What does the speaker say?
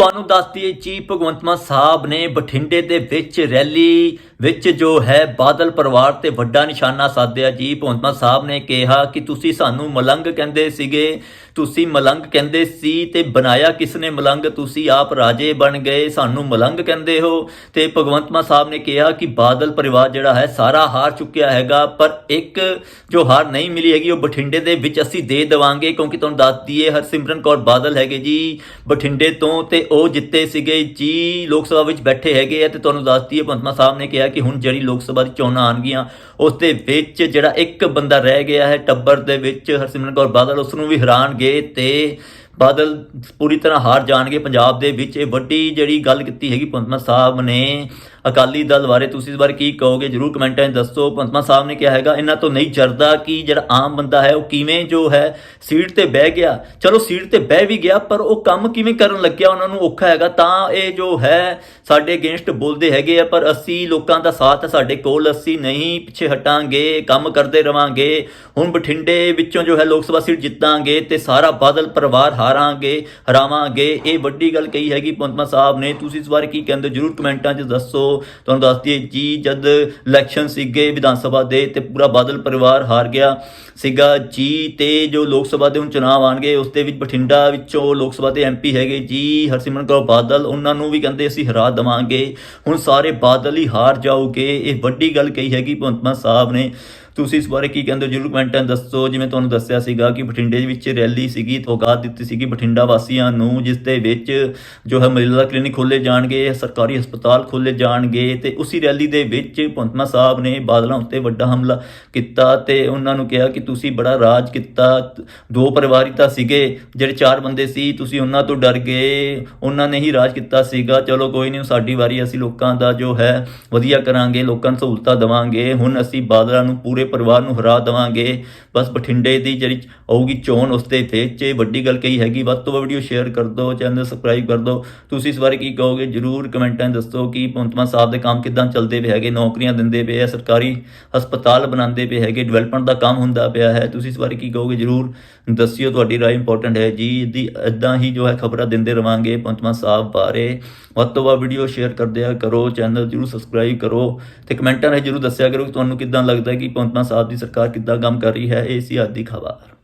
ਤੁਹਾਨੂੰ ਦੱਸ ਦਈਏ ਚੀਫ ਭਗਵੰਤ ਮਾਨ ਸਾਹਿਬ ਨੇ ਬਠਿੰਡੇ ਦੇ ਵਿੱਚ ਰੈਲੀ ਵਿੱਚ ਜੋ ਹੈ, ਬਾਦਲ ਪਰਿਵਾਰ ਤੇ ਵੱਡਾ ਨਿਸ਼ਾਨਾ ਸਾਧਿਆ। ਜੀ, ਭਗਵੰਤ ਮਾਨ ਸਾਹਿਬ ਨੇ ਕਿਹਾ ਕਿ ਤੁਸੀਂ ਸਾਨੂੰ ਮਲੰਗ ਕਹਿੰਦੇ ਸੀਗੇ। ਤੁਸੀਂ ਮਲੰਗ ਕਹਿੰਦੇ ਸੀ ਤੇ ਬਣਾਇਆ ਕਿਸ ਨੇ ਮਲੰਗ? ਤੁਸੀਂ ਆਪ ਰਾਜੇ ਬਣ ਗਏ, ਸਾਨੂੰ ਮਲੰਗ ਕਹਿੰਦੇ ਹੋ। ਤੇ ਭਗਵੰਤ ਮਾਨ ਸਾਹਿਬ ਨੇ ਕਿਹਾ ਕਿ ਬਾਦਲ ਪਰਿਵਾਰ ਜਿਹੜਾ ਹੈ, ਸਾਰਾ ਹਾਰ ਚੁੱਕਿਆ ਹੈਗਾ, ਪਰ ਇੱਕ ਜੋ ਹਾਰ ਨਹੀਂ ਮਿਲੀ ਹੈਗੀ, ਉਹ ਬਠਿੰਡੇ ਦੇ ਵਿੱਚ ਅਸੀਂ ਦੇ ਦੇਵਾਂਗੇ, ਕਿਉਂਕਿ ਤੁਹਾਨੂੰ ਦੱਸ ਦਈਏ, ਹਰਸਿਮਰਨ ਕੌਰ ਬਾਦਲ ਹੈਗੇ ਜੀ, ਬਠਿੰਡੇ ਤੋਂ ਤੇ ਉਹ ਜਿੱਤੇ ਸੀਗੇ ਜੀ, ਲੋਕ ਸਭਾ ਵਿੱਚ ਬੈਠੇ ਹੈਗੇ ਆ, ਤੇ ਤੁਹਾਨੂੰ ਦੱਸ ਦਈਏ, ਭਗਵੰਤ ਮਾਨ ਸਾਹਿਬ ਨੇ ਕਿਹਾ ਕਿ ਹੁਣ ਜਿਹੜੀ ਲੋਕ ਸਭਾ ਦੀ ਚੋਣਾਂ ਆਣਗੀਆਂ ਉਸ ਦੇ ਵਿੱਚ ਜਿਹੜਾ ਇੱਕ ਬੰਦਾ ਰਹਿ ਗਿਆ ਹੈ, ਟੱਬਰ ਦੇ ਵਿੱਚ ਹਰਸਿਮਰਨ ਕੌਰ ਬਾਦਲ, ਉਸ ਨੂੰ ਵੀ ਹਰਾਣਗੇ ਤੇ ਬਾਦਲ ਪੂਰੀ ਤਰ੍ਹਾਂ ਹਾਰ ਜਾਣਗੇ। ਪੰਜਾਬ ਦੇ ਵਿੱਚ ਇਹ ਵੱਡੀ ਜਿਹੜੀ ਗੱਲ ਕੀਤੀ ਹੈਗੀ ਪੰਤਮਾ ਸਾਹਿਬ ਨੇ, ਅਕਾਲੀ ਦਲ ਬਾਰੇ ਤੁਸੀਂ ਇਸ ਬਾਰੇ ਕੀ ਕਹੋਗੇ? ਜਰੂਰ ਕਮੈਂਟਾਂ 'ਚ ਦੱਸੋ। ਭਗਵੰਤ ਸਾਹਿਬ ਨੇ ਕਿਹਾ ਹੈਗਾ, ਇਹਨਾਂ ਤੋਂ ਨਹੀਂ ਜਰਦਾ ਕਿ ਜਿਹੜਾ ਆਮ ਬੰਦਾ ਹੈ, ਉਹ ਕਿਵੇਂ ਜੋ ਹੈ, ਸੀਟ ਤੇ ਬਹਿ ਗਿਆ। ਚਲੋ, ਸੀਟ ਤੇ ਬਹਿ ਵੀ ਗਿਆ, ਪਰ ਉਹ ਕੰਮ ਕਿਵੇਂ ਕਰਨ ਲੱਗਿਆ ਉਹਨਾਂ ਨੂੰ ਔਖਾ ਹੈਗਾ। ਤਾਂ ਇਹ ਜੋ ਹੈ, ਸਾਡੇ ਅਗੇਂਸਟ ਬੋਲਦੇ ਹੈਗੇ ਆ, ਪਰ ਅਸੀਂ ਲੋਕਾਂ ਦਾ ਸਾਥ ਸਾਡੇ ਕੋਲ ਅਸੀਂ ਨਹੀਂ, ਪਿੱਛੇ ਹਟਾਂਗੇ, ਕੰਮ ਕਰਦੇ ਰਵਾਂਗੇ। ਹੁਣ ਬਠਿੰਡੇ ਵਿੱਚੋਂ ਜੋ ਹੈ, ਲੋਕ ਸਭਾ ਸੀਟ ਜਿੱਤਾਂਗੇ ਤੇ ਸਾਰਾ ਬਾਦਲ ਪਰਿਵਾਰ ਹਾਰਾਂਗੇ, ਹਰਾਵਾਂਗੇ। ਇਹ ਵੱਡੀ ਗੱਲ ਕਹੀ ਹੈਗੀ ਭਗਵੰਤ ਮਾਨ ਸਾਹਿਬ ਨੇ। ਤੁਸੀਂ ਇਸ ਬਾਰੇ ਕੀ ਕਹਿੰਦੇ? ਜਰੂਰ ਕਮੈਂਟਾਂ 'ਚ ਦੱਸੋ। ਤੁਹਾਨੂੰ ਦੱਸ ਦਈਏ, ਜੀ ਜਦ ਇਲੈਕਸ਼ਨ ਸੀਗੇ ਵਿਧਾਨ ਸਭਾ ਦੇ ਤੇ ਪੂਰਾ ਬਾਦਲ ਪਰਿਵਾਰ ਹਾਰ ਗਿਆ ਸੀਗਾ, ਜੀ ਤੇ ਜੋ ਲੋਕ ਸਭਾ ਦੇ ਹੁਣ ਚੁਣਾਵ ਆਣਗੇ ਉਸ ਦੇ ਵਿੱਚ ਬਠਿੰਡਾ ਵਿੱਚੋਂ ਲੋਕ ਸਭਾ ਦੇ ਐਮਪੀ ਹੈਗੇ ਜੀ ਹਰਸਿਮਰਨ ਕੌਰ ਬਾਦਲ, ਉਹਨਾਂ ਨੂੰ ਵੀ ਕਹਿੰਦੇ ਅਸੀਂ ਹਰਾ ਦੇਵਾਂਗੇ। ਹੁਣ ਸਾਰੇ ਬਾਦਲ ਹੀ ਹਾਰ ਜਾਓਗੇ। ਇਹ ਵੱਡੀ ਗੱਲ ਕਹੀ ਹੈਗੀ ਭਗਵੰਤ ਮਾਨ ਸਾਹਿਬ ਨੇ। ਤੁਸੀਂ ਇਸ ਬਾਰੇ ਕੀ ਕਹਿੰਦੇ ਹੋ? ਜਰੂਰ ਕਮੈਂਟਾਂ ਦੱਸੋ। ਜਿਵੇਂ ਤੁਹਾਨੂੰ ਦੱਸਿਆ ਸੀਗਾ ਕਿ ਬਠਿੰਡੇ ਵਿੱਚ ਰੈਲੀ ਸੀਗੀ ਤੋਗਾਤ ਦਿੱਤੀ ਸੀਗੀ ਬਠਿੰਡਾ ਵਾਸੀਆਂ ਨੂੰ, ਜਿਸ ਦੇ ਵਿੱਚ ਜੋ ਹੈ ਮਰੀਜ਼ਾਂ ਕਲੀਨਿਕ ਖੋਲੇ ਜਾਣਗੇ, ਸਰਕਾਰੀ ਹਸਪਤਾਲ ਖੋਲੇ ਜਾਣਗੇ ਤੇ ਉਸੇ ਰੈਲੀ ਦੇ ਵਿੱਚ ਭਗਵੰਤ ਸਾਹਿਬ ਨੇ ਬਾਦਲਾਂ ਉੱਤੇ ਵੱਡਾ ਹਮਲਾ ਕੀਤਾ ਤੇ ਉਹਨਾਂ ਨੂੰ ਕਿਹਾ ਕਿ ਤੁਸੀਂ ਬੜਾ ਰਾਜ ਕੀਤਾ। ਦੋ ਪਰਿਵਾਰੀ ਤਾਂ ਸੀਗੇ, ਜਿਹੜੇ ਚਾਰ ਬੰਦੇ ਸੀ, ਤੁਸੀਂ ਉਹਨਾਂ ਤੋਂ ਡਰ ਗਏ। ਉਹਨਾਂ ਨੇ ਹੀ ਰਾਜ ਕੀਤਾ ਸੀਗਾ। ਚਲੋ ਕੋਈ ਨਹੀਂ, ਸਾਡੀ ਵਾਰੀ ਅਸੀਂ ਲੋਕਾਂ ਦਾ ਜੋ ਹੈ ਵਧੀਆ ਕਰਾਂਗੇ, ਲੋਕਾਂ ਨੂੰ ਸਹੂਲਤਾਂ ਦੇਵਾਂਗੇ। ਹੁਣ ਅਸੀਂ ਬਾਦਲਾਂ ਨੂੰ ਪੂਰੇ ਪਰਿਵਾਰ ਨੂੰ ਹਰਾ ਦੇਵਾਂਗੇ। ਬਸ ਬਠਿੰਡੇ ਦੀ ਜਿਹੜੀ ਆਊਗੀ ਚੋਣ, ਉਸ ਦੇ ਵਿੱਚ ਇਹ ਵੱਡੀ ਗੱਲ ਕਹੀ ਹੈਗੀ, ਵੱਧ ਤੋਂ ਵੀਡੀਓ ਸ਼ੇਅਰ ਕਰ ਦਿਓ ਚੈਨਲ ਸਬਸਕ੍ਰਾਈਬ ਕਰ ਦਿਓ। ਤੁਸੀਂ ਇਸ ਬਾਰੇ ਕੀ ਕਹੋਗੇ? ਜਰੂਰ ਕਮੈਂਟਾਂ ਦੱਸੋ ਕਿ ਭਗਵੰਤ ਸਾਹਿਬ ਦੇ ਕੰਮ ਕਿਦਾਂ ਚੱਲਦੇ ਪਏ ਹੈਗੇ, ਨੌਕਰੀਆਂ ਦਿੰਦੇ ਪਏ ਆ ਸਰਕਾਰੀ ਹਸਪਤਾਲ ਬਣਾਉਂਦੇ ਪਏ ਹੈਗੇ ਡਿਵੈਲਪਮੈਂਟ ਦਾ ਕੰਮ ਹੁੰਦਾ ਪਿਆ ਹੈ। ਤੁਸੀਂ ਇਸ ਬਾਰੇ ਕੀ ਕਹੋਗੇ? ਜਰੂਰ ਦੱਸਿਓ, ਤੁਹਾਡੀ ਰਾਏ ਇੰਪੋਰਟੈਂਟ ਹੈ ਜੀ। ਦੀ ਇਦਾਂ ਹੀ ਜੋ ਹੈ ਖਬਰਾਂ ਦਿੰਦੇ ਰਵਾਂਗੇ ਭਗਵੰਤ ਸਾਹਿਬ ਬਾਰੇ। ਵੱਧ ਤੋਂ ਵੱਧ ਵੀਡੀਓ ਸ਼ੇਅਰ ਕਰਦਿਆ ਕਰੋ ਚੈਨਲ ਜਰੂਰ ਸਬਸਕ੍ਰਾਈਬ ਕਰੋ ਤੇ ਕਮੈਂਟਾਂ ਰਾਹੀਂ ਜਰੂਰ ਦੱਸਿਆ ਕਰੋ ਕਿ ਤੁਹਾਨੂੰ ਕਿਦਾਂ ਲੱਗਦਾ ਕਿ ਭਗਵੰਤ ਮਾਨ ਸਾਹਿਬ ਦੀ ਸਰਕਾਰ ਕਿੱਦਾਂ ਕੰਮ ਕਰ ਰਹੀ ਹੈ, ਇਹ ਸੀ ਅੱਜ ਦੀ ਖਬਰ।